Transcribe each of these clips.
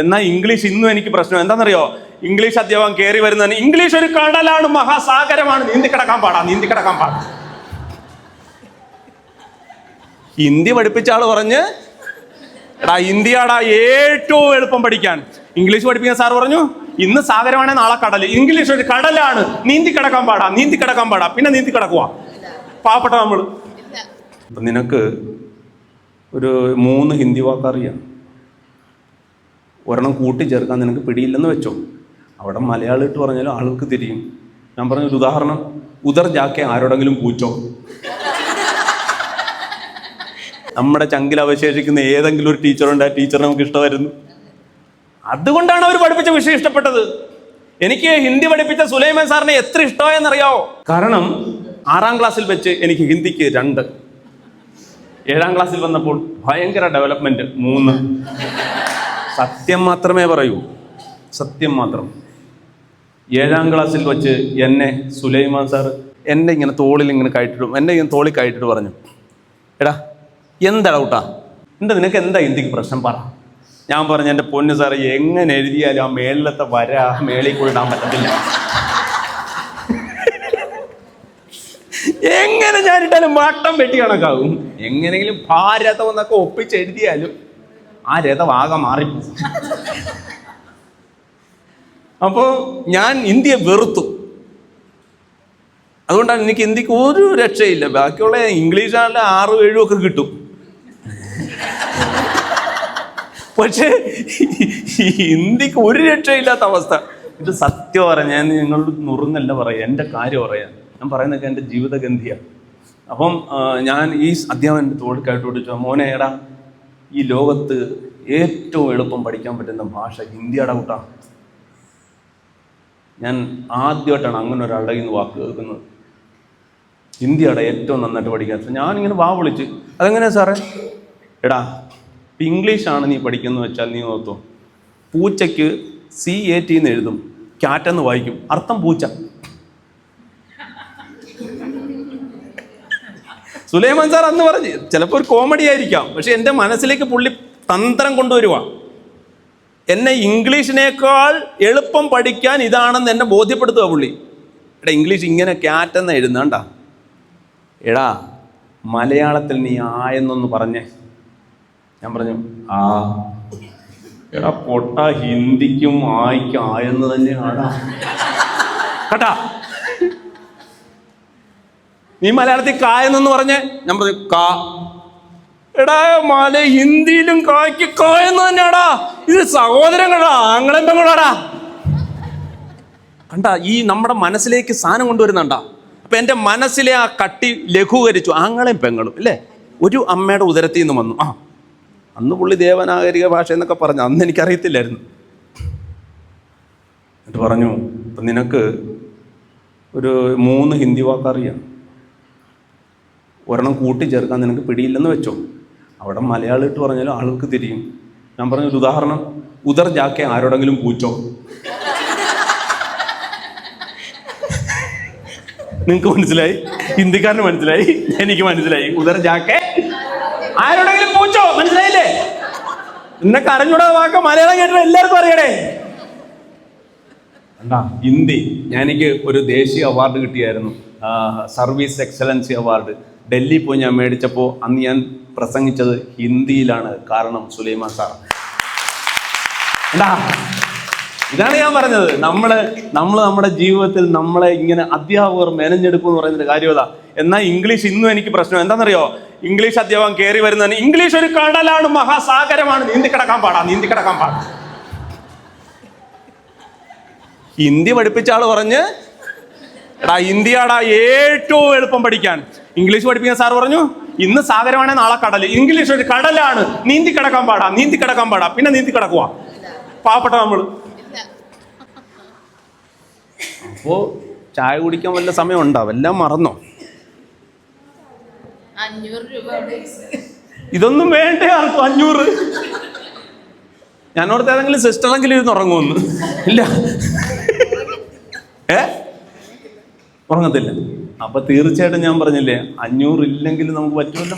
എന്നാൽ ഇംഗ്ലീഷ് ഇന്നും എനിക്ക് പ്രശ്നം. എന്താണെന്നറിയോ? ഇംഗ്ലീഷ് അധ്യാപകം കയറി വരുന്നതിന് ഇംഗ്ലീഷ് ഒരു കടലാണ് മഹാസാഗരമാണ്. നീന്തി കിടക്കാൻ പാടാ നീന്തി കിടക്കാൻ പാടാ. ഹിന്ദി പഠിപ്പിച്ച ആൾ പറഞ്ഞ് എടാ ഹിന്ദിയാടാ ഏറ്റവും എളുപ്പം പഠിക്കാൻ. ഇംഗ്ലീഷ് പഠിപ്പിക്കാൻ സാർ പറഞ്ഞു ഇന്ന് സാഗരമാണെ നാളെ കടൽ ഇംഗ്ലീഷ് ഒരു കടലാണ്. നീന്തി കിടക്കാൻ പാടാ നീന്തി കിടക്കാൻ പാടാ. പിന്നെ നീന്തി കിടക്കുക പാവപ്പെട്ട നമ്മൾ നിനക്ക് ഒരു മൂന്ന് ഹിന്ദി വാക്കറിയാം. ഒരെണ്ണം കൂട്ടിച്ചേർക്കാൻ നിനക്ക് പിടിയില്ലെന്ന് വെച്ചോ? അവിടെ മലയാളം ഇട്ട് പറഞ്ഞാലും ആളുകൾക്ക് തിരിയും. ഞാൻ പറഞ്ഞ ഒരു ഉദാഹരണം. ഉദർ ജാക്കെ ആരോടെങ്കിലും പൂച്ചോ നമ്മുടെ ചങ്കിൽ അവശേഷിക്കുന്ന ഏതെങ്കിലും ഒരു ടീച്ചറുണ്ട് ആ ടീച്ചർ നമുക്ക് ഇഷ്ടമായിരുന്നു. അതുകൊണ്ടാണ് അവർ പഠിപ്പിച്ച വിഷയം ഇഷ്ടപ്പെട്ടത്. എനിക്ക് ഹിന്ദി പഠിപ്പിച്ച സുലൈമാൻ സാറിനെ എത്ര ഇഷ്ടമായെന്നറിയാവോ? കാരണം ആറാം ക്ലാസ്സിൽ വെച്ച് എനിക്ക് ഹിന്ദിക്ക് രണ്ട്. ഏഴാം ക്ലാസ്സിൽ വന്നപ്പോൾ ഭയങ്കര ഡെവലപ്മെന്റ് മൂന്ന്. സത്യം മാത്രമേ പറയൂ. സത്യം മാത്രം. ഏഴാം ക്ലാസ്സിൽ വെച്ച് എന്നെ സുലൈമാൻ സാർ എന്നെ ഇങ്ങനെ തോളിൽ ഇങ്ങനെ കയറ്റിട്ട് എന്നെ ഇങ്ങനെ തോളിൽ കയറ്റിട്ട് പറഞ്ഞു. എടാ എന്താ ഡൗട്ടാ എന്താ നിനക്ക് എന്താ ഇന്ത്യയ്ക്ക് പ്രശ്നം? പറ. ഞാൻ പറഞ്ഞു എന്റെ പൊന്നു സാറേ എങ്ങനെ എഴുതിയാലും ആ മേളിലത്തെ വര ആ മേളിൽ കൂടെ ഇടാൻ പറ്റത്തില്ല. എങ്ങനെ ഞാൻ ഇട്ടാലും വട്ടം വെട്ടി കണക്കാകും. എങ്ങനെങ്കിലും ഭാരതം എന്നൊക്കെ ഒപ്പിച്ച് എഴുതിയാലും ആ രഥം ആകെ മാറി. അപ്പോൾ ഞാൻ ഇന്ത്യയെ വെറുത്തു. അതുകൊണ്ടാണ് എനിക്ക് ഇന്ത്യയ്ക്ക് ഒരു രക്ഷയില്ല. ബാക്കിയുള്ള ഇംഗ്ലീഷാണെങ്കിലും ആറും ഏഴും ഒക്കെ കിട്ടും. പക്ഷേ ഇന്ത്യയ്ക്ക് ഒരു രക്ഷയില്ലാത്ത അവസ്ഥ. ഇത് സത്യം പറയാം. ഞാൻ നിങ്ങളോട് നുറുന്നല്ല പറയാം. എന്റെ കാര്യം പറയാം. ഞാൻ പറയുന്നതൊക്കെ എന്റെ ജീവിതഗന്ധിയാണ് അപ്പം ഞാൻ ഈ അധ്യാപകന്റെ തോളിക്കായിട്ട് മോനേടാ മോനെ ഈ ലോകത്ത് ഏറ്റവും എളുപ്പം പഠിക്കാൻ പറ്റുന്ന ഭാഷ ഹിന്ദിയുടെ കൂട്ടാണ് ഞാൻ ആദ്യമായിട്ടാണ് അങ്ങനെ ഒരാളുടെ ഇന്ന് വാക്ക് കേൾക്കുന്നത്. ഹിന്ദിയുടെ ഏറ്റവും നന്നായിട്ട് പഠിക്കാൻ. ഞാനിങ്ങനെ വാ വിളിച്ച് അതെങ്ങനെയാ സാറേ? എടാ ഇപ്പം ഇംഗ്ലീഷാണ് നീ പഠിക്കുന്നത് വെച്ചാൽ നീ ഓർത്തോ. പൂച്ചയ്ക്ക് സി എ ടി എന്ന് എഴുതും. ക്യാറ്റെന്ന് വായിക്കും. അർത്ഥം പൂച്ച. സുലൈമാൻ സാർ അന്ന് പറഞ്ഞു ചിലപ്പോൾ ഒരു കോമഡി ആയിരിക്കാം പക്ഷെ എന്റെ മനസ്സിലേക്ക് പുള്ളി തന്ത്രം കൊണ്ടുവരുക എന്നെ ഇംഗ്ലീഷിനേക്കാൾ എളുപ്പം പഠിക്കാൻ ഇതാണെന്ന് എന്നെ ബോധ്യപ്പെടുത്തുക പുള്ളി. എടാ ഇംഗ്ലീഷ് ഇങ്ങനെ ക്യാറ്റെന്ന് എഴുതുന്നണ്ട? എടാ മലയാളത്തിൽ നീ ആ എന്നൊന്ന് പറഞ്ഞേ. ഞാൻ പറഞ്ഞു ആ. എടാ പൊട്ട ഹിന്ദിക്കും ആയിക്കും ആയെന്ന് തന്നെയാണ് കേട്ടാ. നീ മലയാളത്തിൽ കാ എന്നൊന്ന് പറഞ്ഞേ. ഞാൻ പറഞ്ഞു കാ. എടാ മാല ഹിന്ദിയിലും കായ്ക്ക് കാ തന്നെയാടാ. ഇത് സഹോദരങ്ങളാ ആങ്ങളും പെങ്ങളാടാ കണ്ട ഈ നമ്മുടെ മനസ്സിലേക്ക് സാധനം കൊണ്ടുവരുന്നുണ്ട. അപ്പൊ എന്റെ മനസ്സിലെ ആ കട്ടി ലഘൂകരിച്ചു. ആങ്ങളെയും പെങ്ങളും അല്ലേ ഒരു അമ്മയുടെ ഉദരത്തിൽ നിന്ന് വന്നു. ആ അന്ന് പുള്ളി ദേവനാഗരിക ഭാഷ എന്നൊക്കെ പറഞ്ഞു അന്ന് എനിക്കറിയത്തില്ലായിരുന്നു. എന്നിട്ട് പറഞ്ഞു നിനക്ക് ഒരു മൂന്ന് ഹിന്ദി വാക്കറിയാം. ഒരെണ്ണം കൂട്ടിച്ചേർക്കാൻ നിനക്ക് പിടിയില്ലെന്ന് വെച്ചോ? അവിടെ മലയാളം ഇട്ട് പറഞ്ഞാലും ആളുകൾക്ക് തിരിയും. ഞാൻ പറഞ്ഞ ഒരു ഉദാഹരണം. ഉദർ ജാക്കെ ആരോടെങ്കിലും പൂച്ചോ? നിങ്ങൾക്ക് മനസ്സിലായി? ഹിന്ദിക്കാരന് മനസ്സിലായി? എനിക്ക് മനസ്സിലായി. ഉദർ ജാക്കെ ആരോടെങ്കിലും പൂച്ചോ? മനസ്സിലായില്ലേ? എന്നെ കരഞ്ഞൂടെ വാക്ക മലയാളം കേട്ടിട്ട് എല്ലാവർക്കും അറിയണേ. കണ്ടാ? ഹിന്ദി. എനിക്ക് ഒരു ദേശീയ അവാർഡ് കിട്ടിയായിരുന്നു. Service excellency award. ഡൽഹി പോയി ഞാൻ മേടിച്ചപ്പോൾ അന്ന് ഞാൻ പ്രസംഗിച്ചത് ഹിന്ദിയിലാണ് കാരണം സുലൈമാൻ സാർ. എന്താ ഇതാണ് ഞാൻ പറഞ്ഞത്. നമ്മൾ നമ്മൾ നമ്മുടെ ജീവിതത്തിൽ നമ്മളെ ഇങ്ങനെ അധ്യാപകർ മെനഞ്ഞെടുക്കും എന്ന് പറയുന്നൊരു കാര്യം അതാ. എന്നാൽ ഇംഗ്ലീഷ് ഇന്നും എനിക്ക് പ്രശ്നം. എന്താണെന്നറിയോ? ഇംഗ്ലീഷ് അധ്യാപകം കയറി വരുന്നതിന് ഇംഗ്ലീഷ് ഒരു കടലാണ് മഹാസാഗരമാണ്. നീന്തി കിടക്കാൻ പാടാ നീന്തി കിടക്കാൻ പാടാ. ഹിന്ദി പഠിപ്പിച്ച ആൾ പറഞ്ഞ് എടാ ഹിന്ദിയാടാ ഏറ്റവും എളുപ്പം പഠിക്കാൻ. ഇംഗ്ലീഷ് പഠിപ്പിക്കാൻ സാർ പറഞ്ഞു ഇന്ന് സാഗരമാണെ നാളെ കടൽ ഇംഗ്ലീഷ് ഒരു കടലാണ്. നീന്തി കിടക്കാൻ പാടാ നീന്തി കിടക്കാൻ പാടാ. പിന്നെ നീന്തി കിടക്കുക പാവപ്പെട്ട നമ്മൾ അപ്പോ ചായ കുടിക്കാൻ വല്ല സമയം ഉണ്ടാവും എല്ലാം മറന്നോ രൂപ ഇതൊന്നും വേണ്ട ആർക്കും അഞ്ഞൂറ്. ഞാനോടത്ത് ഏതെങ്കിലും സിസ്റ്ററെങ്കിലും ഇരുന്ന് ഉറങ്ങുമെന്ന് ഇല്ല. ഏ? ഉറങ്ങത്തില്ല. അപ്പൊ തീർച്ചയായിട്ടും ഞാൻ പറഞ്ഞില്ലേ അഞ്ഞൂറ് ഇല്ലെങ്കിൽ നമുക്ക് പറ്റുമല്ലോ.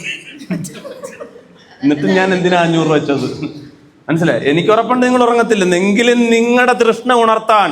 എന്നിട്ടും ഞാൻ എന്തിനാ അഞ്ഞൂറ് വെച്ചത്? മനസ്സിലായി? എനിക്ക് ഉറപ്പുണ്ട് നിങ്ങൾ ഉറങ്ങത്തില്ലെന്ന്. എങ്കിലും നിങ്ങളുടെ തൃഷ്ണ ഉണർത്താൻ.